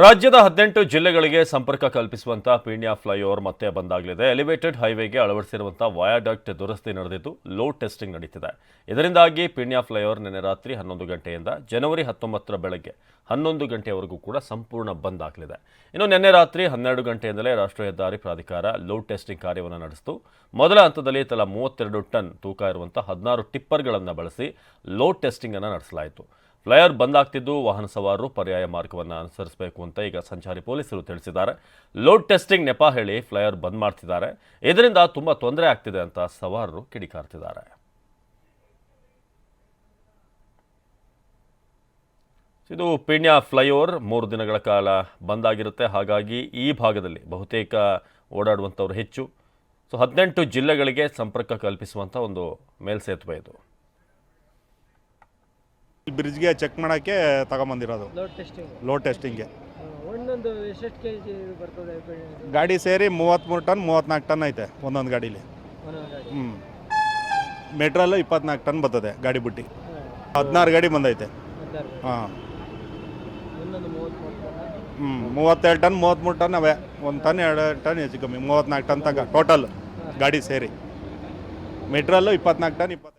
ರಾಜ್ಯದ ಹದಿನೆಂಟು ಜಿಲ್ಲೆಗಳಿಗೆ ಸಂಪರ್ಕ ಕಲ್ಪಿಸುವಂತ ಪೀಣ್ಯ ಫ್ಲೈಓವರ್ ಮತ್ತೆ ಬಂದಾಗಲಿದೆ. ಎಲಿವೇಟೆಡ್ ಹೈವೇಗೆ ಅಳವಡಿಸಿರುವಂಥ ವಯಾಡಕ್ಟ್ ದುರಸ್ತಿ ನಡೆದಿದ್ದು ಲೋಡ್ ಟೆಸ್ಟಿಂಗ್ ನಡೀತಿದೆ. ಇದರಿಂದಾಗಿ ಪೀಣ್ಯ ಫ್ಲೈಓವರ್ ನಿನ್ನೆ ರಾತ್ರಿ ಹನ್ನೊಂದು ಗಂಟೆಯಿಂದ ಜನವರಿ ಹತ್ತೊಂಬತ್ತರ ಬೆಳಗ್ಗೆ ಹನ್ನೊಂದು ಗಂಟೆಯವರೆಗೂ ಕೂಡ ಸಂಪೂರ್ಣ ಬಂದ್ ಆಗಲಿದೆ. ಇನ್ನು ನಿನ್ನೆ ರಾತ್ರಿ ಹನ್ನೆರಡು ಗಂಟೆಯಿಂದಲೇ ರಾಷ್ಟ್ರೀಯ ಹೆದ್ದಾರಿ ಪ್ರಾಧಿಕಾರ ಲೋಡ್ ಟೆಸ್ಟಿಂಗ್ ಕಾರ್ಯವನ್ನು ನಡೆಸಿತು. ಮೊದಲ ಹಂತದಲ್ಲಿ ತಲಾ ಮೂವತ್ತೆರಡು ಟನ್ ತೂಕ ಇರುವಂಥ ಹದಿನಾರು ಟಿಪ್ಪರ್ಗಳನ್ನು ಬಳಸಿ ಲೋಡ್ ಟೆಸ್ಟಿಂಗ್ ಅನ್ನು ನಡೆಸಲಾಯಿತು. ಫ್ಲೈಯರ್ ಬಂದಾಗ್ತಿದ್ದು ವಾಹನ ಸವಾರರು ಪರ್ಯಾಯ ಮಾರ್ಗವನ್ನು ಅನುಸರಿಸಬೇಕು ಅಂತ ಈಗ ಸಂಚಾರಿ ಪೊಲೀಸರು ತಿಳಿಸಿದ್ದಾರೆ. ಲೋಡ್ ಟೆಸ್ಟಿಂಗ್ ನೆಪ ಹೇಳಿ ಫ್ಲೈಯರ್ ಬಂದ್ ಮಾಡ್ತಿದ್ದಾರೆ. ಇದರಿಂದ ತುಂಬ ತೊಂದರೆ ಆಗ್ತಿದೆ ಅಂತ ಸವಾರರು ಕಿಡಿಕಾರ್ತಿದ್ದಾರೆ. ಇದು ಪೀಣ್ಯ ಫ್ಲೈಓವರ್ ಮೂರು ದಿನಗಳ ಕಾಲ ಬಂದಾಗಿರುತ್ತೆ. ಹಾಗಾಗಿ ಈ ಭಾಗದಲ್ಲಿ ಬಹುತೇಕ ಓಡಾಡುವಂಥವ್ರು ಹೆಚ್ಚು. ಸೊ, ಹದಿನೆಂಟು ಜಿಲ್ಲೆಗಳಿಗೆ ಸಂಪರ್ಕ ಕಲ್ಪಿಸುವಂಥ ಒಂದು ಮೇಲ್ಸೇತುವೆ ಇದು. ಬ್ರಿಡ್ಜ್ಗೆ ಚೆಕ್ ಮಾಡೋಕ್ಕೆ ತಗೊಂಬಂದಿರೋದು. ಲೋಡ್ ಟೆಸ್ಟಿಂಗ್ ಟೆಸ್ಟಿಂಗ್ಗೆ ಒಂದೊಂದು ಎಷ್ಟೆಷ್ಟು ಕೆ ಜಿ ಬರ್ತದೆ ಬೆಳೆ- ಗಾಡಿ ಸೇರಿ ಮೂವತ್ತ್ಮೂರು ಟನ್ ಮೂವತ್ತ್ನಾಲ್ಕು ಟನ್ ಐತೆ ಒಂದೊಂದು ಗಾಡೀಲಿ. ಒಂದೊಂದು ಗಾಡಿ. ಹ್ಞೂ ಮೆಟ್ರಲ್ಲು ಇಪ್ಪತ್ನಾಲ್ಕು ಟನ್ ಬರ್ತದೆ ಗಾಡಿ ಬುಟ್ಟಿ. ಹದಿನಾರು ಗಾಡಿ ಬಂದೈತೆ. ಗಾಡಿ. ಹಾಂ. ಒಂದೊಂದು ಮೂವತ್ತು ಮೂವತ್ತು ಹ್ಞೂ ಮೂವತ್ತೆರಡು ಟನ್ ಮೂವತ್ತ್ಮೂರು ಟನ್ ಅವೇ. ಒಂದು ಟನ್ ಎರಡು ಟನ್ ಹೆಚ್ಚು ಕಮ್ಮಿ ಮೂವತ್ತ್ನಾಲ್ಕು ಟನ್ ತಗ ಟೋಟಲ್ ಗಾಡಿ ಸೇರಿ. ಮೆಟ್ರಲ್ಲು ಇಪ್ಪತ್ನಾಲ್ಕು ಟನ್ ಇಪ್ಪತ್ತು